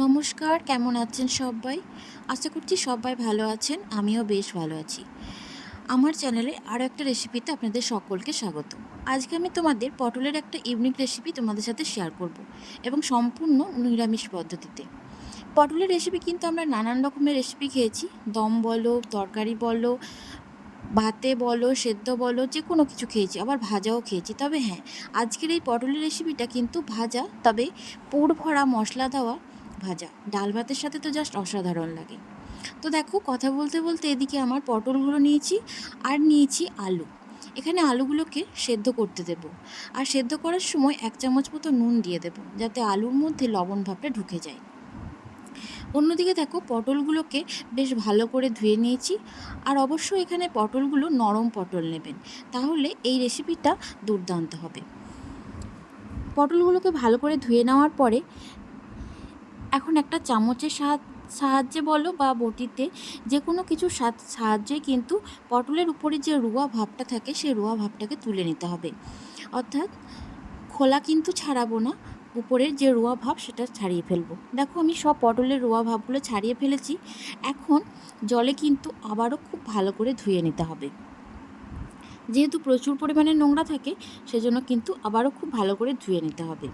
নমস্কার, কেমন আছেন সবাই? আশা করছি সবাই ভালো আছেন, আমিও বেশ ভালো আছি। আমার চ্যানেলে আরও একটা রেসিপিতে আপনাদের সকলকে স্বাগত। আজকে আমি তোমাদের পটলের একটা ইউনিক রেসিপি তোমাদের সাথে শেয়ার করব এবং সম্পূর্ণ নিরামিষ পদ্ধতিতে। পটলের রেসিপি কিন্তু আমরা নানান রকমের রেসিপি খেয়েছি। দম বলো, তরকারি বলো, ভাতে বলো, সেদ্ধ বলো, যে কোনো কিছু খেয়েছি, আবার ভাজাও খেয়েছি। তবে হ্যাঁ আজকের এই পটলের রেসিপিটা কিন্তু ভাজা, তবে পুর ভরা মশলা দেওয়া ভাজা। ডাল ভাতের সাথে তো জাস্ট অসাধারণ লাগে। তো দেখো, কথা বলতে বলতে এদিকে আমার পটলগুলো নিয়েছি আর নিয়েছি আলু। এখানে আলুগুলোকে সেদ্ধ করতে দেব। আর সেদ্ধ করার সময় এক চামচ মতো নুন দিয়ে দেব, যাতে আলুর মধ্যে লবণ ভাবটা ঢুকে যায়। অন্যদিকে দেখো, পটলগুলোকে বেশ ভালো করে ধুয়ে নিয়েছি। আর অবশ্যই এখানে পটলগুলো নরম পটল নেবেন, তাহলে এই রেসিপিটা দুর্দান্ত হবে। পটলগুলোকে ভালো করে ধুয়ে নেওয়ার পরে এখন একটা চামচের সাহায্য বলো বা বটিতে যে কোনো কিছু সাহায্যে কিন্তু পটলের উপরে যে রুয়া ভাবটা থাকে সেই রুয়া ভাবটাকে তুলে নিতে হবে। অর্থাৎ খোলা কিন্তু ছাড়াবো না, উপরের যে রোয়া ভাব সেটা ছাড়িয়ে ফেলব। দেখো আমি সব পটলের রোয়া ভাবগুলো ছাড়িয়ে ফেলেছি, এখন জলে কিন্তু আবারও খুব ভালো করে ধুয়ে নিতে হবে। যেহেতু প্রচুর পরিমাণে নোংরা থাকে, সেজন্য কিন্তু আবারও খুব ভালো করে ধুয়ে নিতে হবে।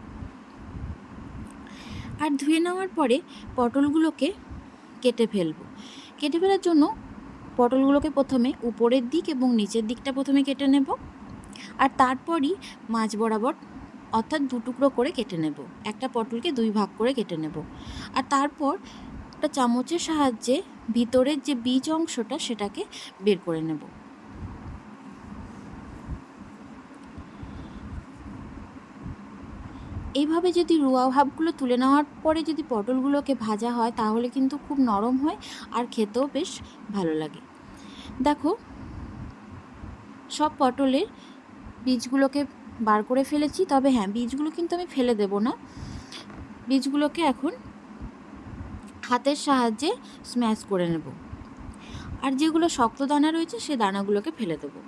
আর ধুয়ে নেওয়ার পরে পটলগুলোকে কেটে ফেলব। কেটে ফেলার জন্য পটলগুলোকে প্রথমে উপরের দিক এবং নিচের দিকটা প্রথমে কেটে নেব। আর তারপরই মাছ বরাবর অর্থাৎ দু টুকরো করে কেটে নেব। একটা পটলকে দুই ভাগ করে কেটে নেব। আর তারপর একটা চামচের সাহায্যে ভিতরের যে বীজ অংশটা সেটাকে বের করে নেব। এইভাবে যদি রুয়া ভাবগুলো তুলে নেওয়ার পরে যদি পটলগুলোকে ভাজা হয়, তাহলে কিন্তু খুব নরম হয় আর খেতেও বেশ ভালো লাগে। দেখো, সব পটলের বীজগুলোকে বার করে ফেলেছি, তবে হ্যাঁ বীজগুলো কিন্তু আমি ফেলে দেব না। বীজগুলোকে এখন হাতের সাহায্যে স্ম্যাশ করে নেব। আর যেগুলো শক্ত দানা রয়েছে, সে দানাগুলোকে ফেলে দেবো।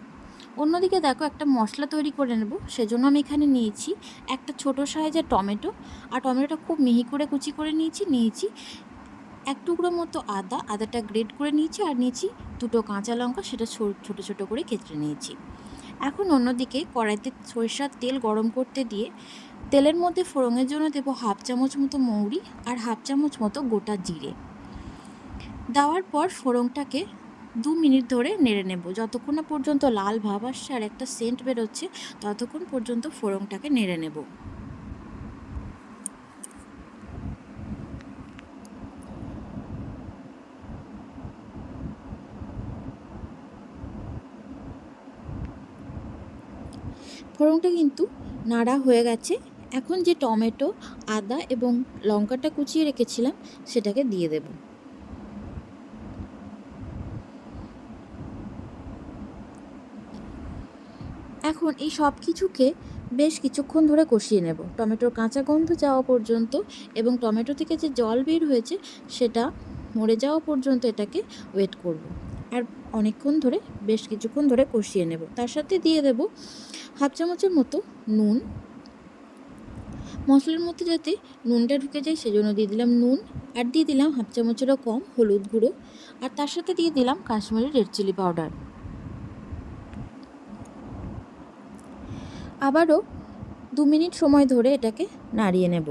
অন্যদিকে দেখো একটা মশলা তৈরি করে নেব, সেজন্য আমি এখানে নিয়েছি একটা ছোট সাইজের টমেটো। আর টমেটোটা খুব মিহি করে কুচি করে নিয়েছি নিয়েছি এক টুকরো মতো আদা, আদাটা গ্রেড করে নিয়েছি আর নিয়েছি দুটো কাঁচা লঙ্কা, সেটা ছোটো ছোটো করে কেটে নিয়েছি। এখন অন্যদিকে কড়াইতে সরিষার তেল গরম করতে দিয়ে তেলের মধ্যে ফোড়নের জন্য দেবো হাফ চামচ মতো মৌরি আর হাফ চামচ মতো গোটা জিরে। দেওয়ার পর ফোড়নটাকে দু মিনিট ধরে নেড়ে নেব। যতক্ষণ না পর্যন্ত লাল ভাব আসছে আর একটা সেন্ট বেরোচ্ছে, ততক্ষণ পর্যন্ত ফোড়নটাকে নেড়ে নেব। ফোড়নটা কিন্তু নাড়া হয়ে গেছে। এখন যে টমেটো, আদা এবং লঙ্কাটা কুচিয়ে রেখেছিলাম, সেটাকে দিয়ে দেব। এখন এই সব কিছুকে বেশ কিছুক্ষণ ধরে কষিয়ে নেব। টমেটোর কাঁচা গন্ধ যাওয়া পর্যন্ত এবং টমেটো থেকে যে জল বের হয়েছে সেটা মরে যাওয়া পর্যন্ত এটাকে ওয়েট করব। আর অনেকক্ষণ ধরে, বেশ কিছুক্ষণ ধরে কষিয়ে নেব। তার সাথে দিয়ে দেব হাফ চামচের মতো নুন। মশলার মধ্যে যাতে নুনটা ঢুকে যায় সেজন্য দিয়ে দিলাম নুন আর দিয়ে দিলাম হাফ চামচেরও কম হলুদ গুঁড়ো। আর তার সাথে দিয়ে দিলাম কাশ্মীরি রেড চিলি পাউডার। আবারও দু মিনিট সময় ধরে এটাকে নাড়িয়ে নেব।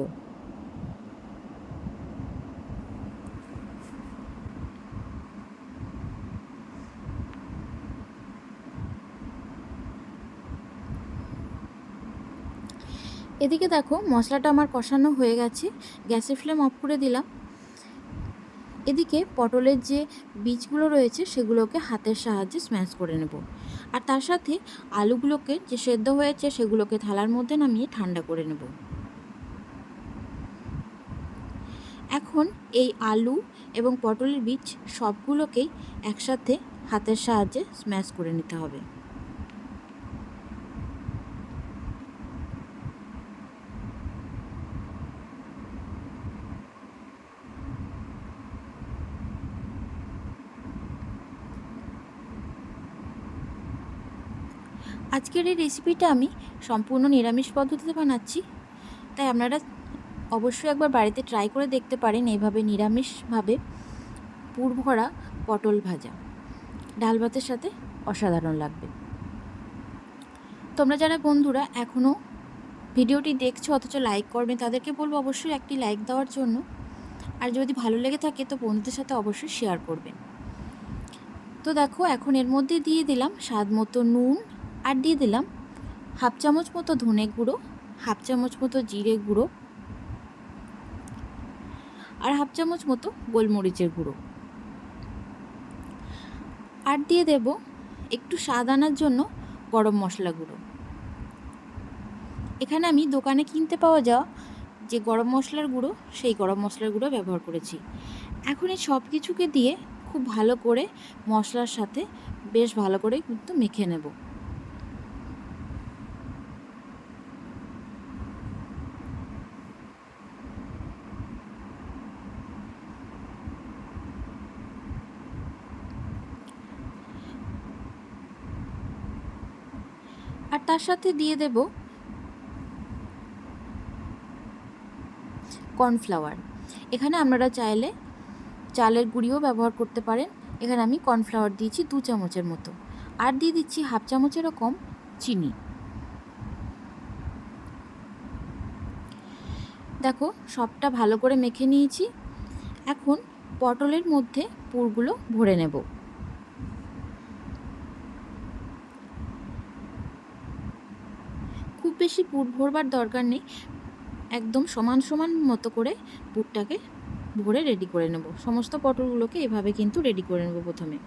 এদিকে দেখো মশলাটা আমার কষানো হয়ে গেছে, গ্যাসের ফ্লেম অফ করে দিলাম। এদিকে পটলের যে বীজগুলো রয়েছে সেগুলোকে হাতের সাহায্যে স্ম্যাশ করে নেব। আর তার সাথে আলুগুলোকে যে সেদ্ধ হয়েছে সেগুলোকে থালার মধ্যে নামিয়ে ঠান্ডা করে নেব। এখন এই আলু এবং পটলের বীজ সবগুলোকেই একসাথে হাতের সাহায্যে স্ম্যাশ করে নিতে হবে। আজকের এই রেসিপিটা আমি সম্পূর্ণ নিরামিষ পদ্ধতিতে বানাচ্ছি। তাই আপনারা অবশ্যই একবার বাড়িতে ট্রাই করে দেখতে পারেন এইভাবে নিরামিষভাবে পুর ভরা পটল ভাজা। ডাল ভাতের সাথে অসাধারণ লাগবে। তোমরা যারা বন্ধুরা এখনও ভিডিওটি দেখছ অথচ লাইক করবে, তাদেরকে বলব অবশ্যই একটি লাইক দেওয়ার জন্য। আর যদি ভালো লেগে থাকে তো বন্ধুদের সাথে অবশ্যই শেয়ার করবেন। তো দেখো, এখন এর মধ্যে দিয়ে দিলাম স্বাদ মতো নুন আর দিয়ে দিলাম হাফ চামচ মতো ধনে গুঁড়ো, হাফ চামচ মতো জিরে গুঁড়ো আর হাফ চামচ মতো গোলমরিচের গুঁড়ো। আর দিয়ে দেব একটু স্বাদ আনার জন্য গরম মশলা গুঁড়ো। এখানে আমি দোকানে কিনতে পাওয়া যাওয়া যে গরম মশলার গুঁড়ো, সেই গরম মশলার গুঁড়ো ব্যবহার করেছি। এখন এই সব কিছুকে দিয়ে খুব ভালো করে মশলার সাথে বেশ ভালো করে কিন্তু মেখে নেব আর তার সাথে দিয়ে দেব কর্নফ্লাওয়ার। এখানে আপনারা চাইলে চালের গুঁড়িও ব্যবহার করতে পারেন। এখানে আমি কর্নফ্লাওয়ার দিয়েছি দু চামচের মতো। আর দিয়ে দিচ্ছি হাফ চামচেরও কম চিনি। দেখো, সবটা ভালো করে মেখে নিয়েছি। এখন পটলের মধ্যে পুরগুলো ভরে নেব খুব বেশি পুর ভরবার দরকার নেই। একদম সমান সমান মতো করে পুরটাকে ভরে রেডি করে নেব। সমস্ত পটলগুলোকে এভাবে কিন্তু রেডি করে নেব প্রথমে।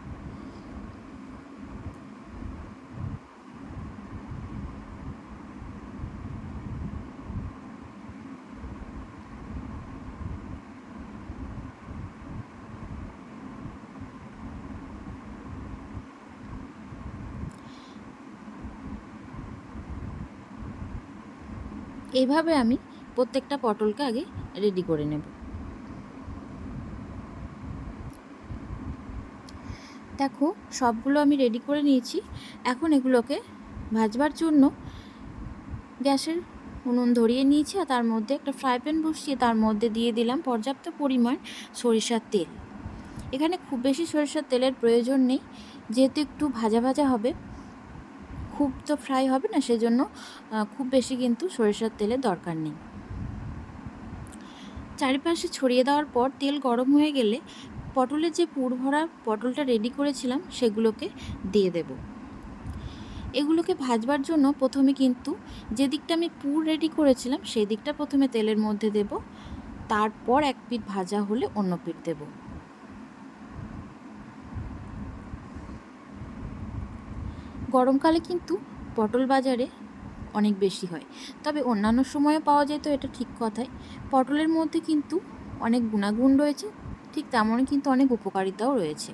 এইভাবে আমি প্রত্যেকটা পটলকে আগে রেডি করে নেব। দেখো, সবগুলো আমি রেডি করে নিয়েছি। এখন এগুলোকে ভাজবার জন্য গ্যাসের উনুন ধরিয়ে নিয়েছি আর তার মধ্যে একটা ফ্রাই প্যান বসিয়ে তার মধ্যে দিয়ে দিলাম পর্যাপ্ত পরিমাণ সরিষার তেল। এখানে খুব বেশি সরিষার তেলের প্রয়োজন নেই, যেহেতু একটু ভাজা ভাজা হবে। খুব তো ফ্রাই হবে না, সেজন্য খুব বেশি কিন্তু সরিষার তেলের দরকার নেই। চারিপাশে ছড়িয়ে দেওয়ার পর তেল গরম হয়ে গেলে পটলের যে পুর ভরা পটলটা রেডি করেছিলাম, সেগুলোকে দিয়ে দেব। এগুলোকে ভাজবার জন্য প্রথমে কিন্তু যে দিকটা আমি পুর রেডি করেছিলাম, সেই দিকটা প্রথমে তেলের মধ্যে দেব। তারপর এক পিঠ ভাজা হলে অন্য পিঠ দেব। গরমকালে কিন্তু পটল বাজারে অনেক বেশি হয়। তবে অন্যান্য সময়ে পাওয়া যায় তো এটা ঠিক কথাই। পটলের মধ্যে কিন্তু অনেক গুণাগুণ রয়েছে, ঠিক তেমনই কিন্তু অনেক উপকারিতাও রয়েছে।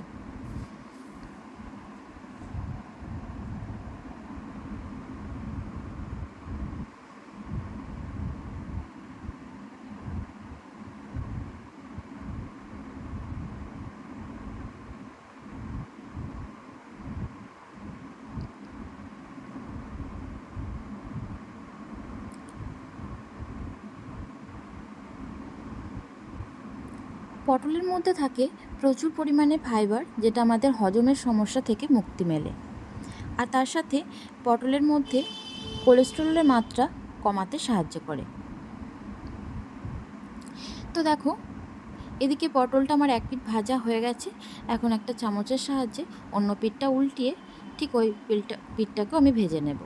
পটলের মধ্যে থাকে প্রচুর পরিমাণে ফাইবার যেটা আমাদের হজমের সমস্যা থেকে মুক্তি মেলে। আর তার সাথে পটলের মধ্যে কোলেস্টেরলের মাত্রা কমাতে সাহায্য করে। তো দেখো, এদিকে পটলটা আমার এক পিঠ ভাজা হয়ে গেছে। এখন একটা চামচের সাহায্যে অন্য পিঠটা উল্টিয়ে ঠিক ওই পিঠটা পিঠটাকেও আমি ভেজে নেব।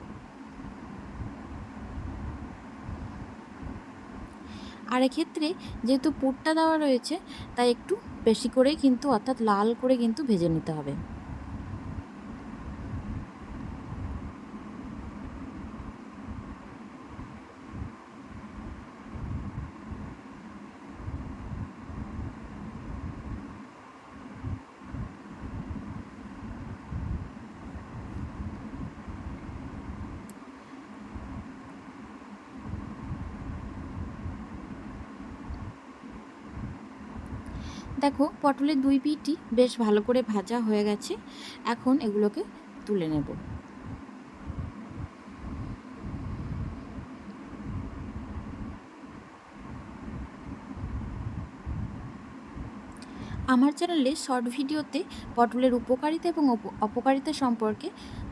আর এক্ষেত্রে যেহেতু পুরটা দেওয়া রয়েছে, তাই একটু বেশি করেই কিন্তু অর্থাৎ লাল করে কিন্তু ভেজে নিতে হবে। দেখো, পটলের দুই পিটি বেশ ভালো করে ভাজা হয়ে গেছে। এখন এগুলোকে তুলে নেব। আমার চ্যানেলে শর্ট ভিডিওতে পটলের উপকারিতা এবং অপকারিতা সম্পর্কে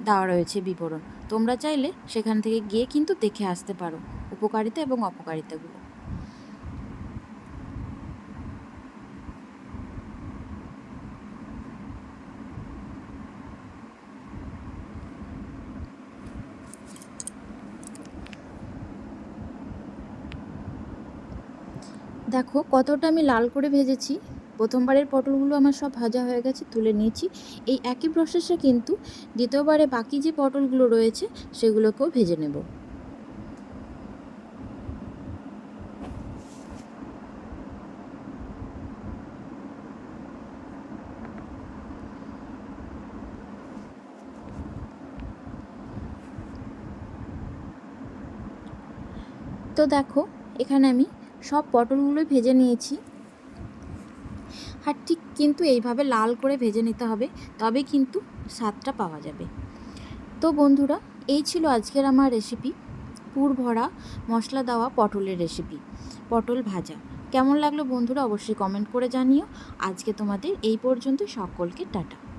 দেওয়া রয়েছে বিবরণ। তোমরা চাইলে সেখান থেকে গিয়ে কিন্তু দেখে আসতে পারো, উপকারিতা এবং অপকারিতাগুলো। দেখো কতটা আমি লাল করে ভেজেছি। প্রথমবারের পটলগুলো আমার সব ভাজা হয়ে গেছে, তুলে নিয়েছি। এই একই প্রসেসে কিন্তু দ্বিতীয়বারে বাকি যে পটলগুলো রয়েছে, সেগুলোকেও ভেজে নেব। তো দেখো, এখানে আমি সব পটলগুলোই ভেজে নিয়েছি। আর ঠিক কিন্তু এইভাবে লাল করে ভেজে নিতে হবে, তবে কিন্তু স্বাদটা পাওয়া যাবে। তো বন্ধুরা, এই ছিল আজকের আমার রেসিপি পুর ভরা, মশলা দেওয়া পটলের রেসিপি পটল ভাজা। কেমন লাগল বন্ধুরা, অবশ্যই কমেন্ট করে জানিও। আজকে তোমাদের এই পর্যন্ত, সকলকে টাটা।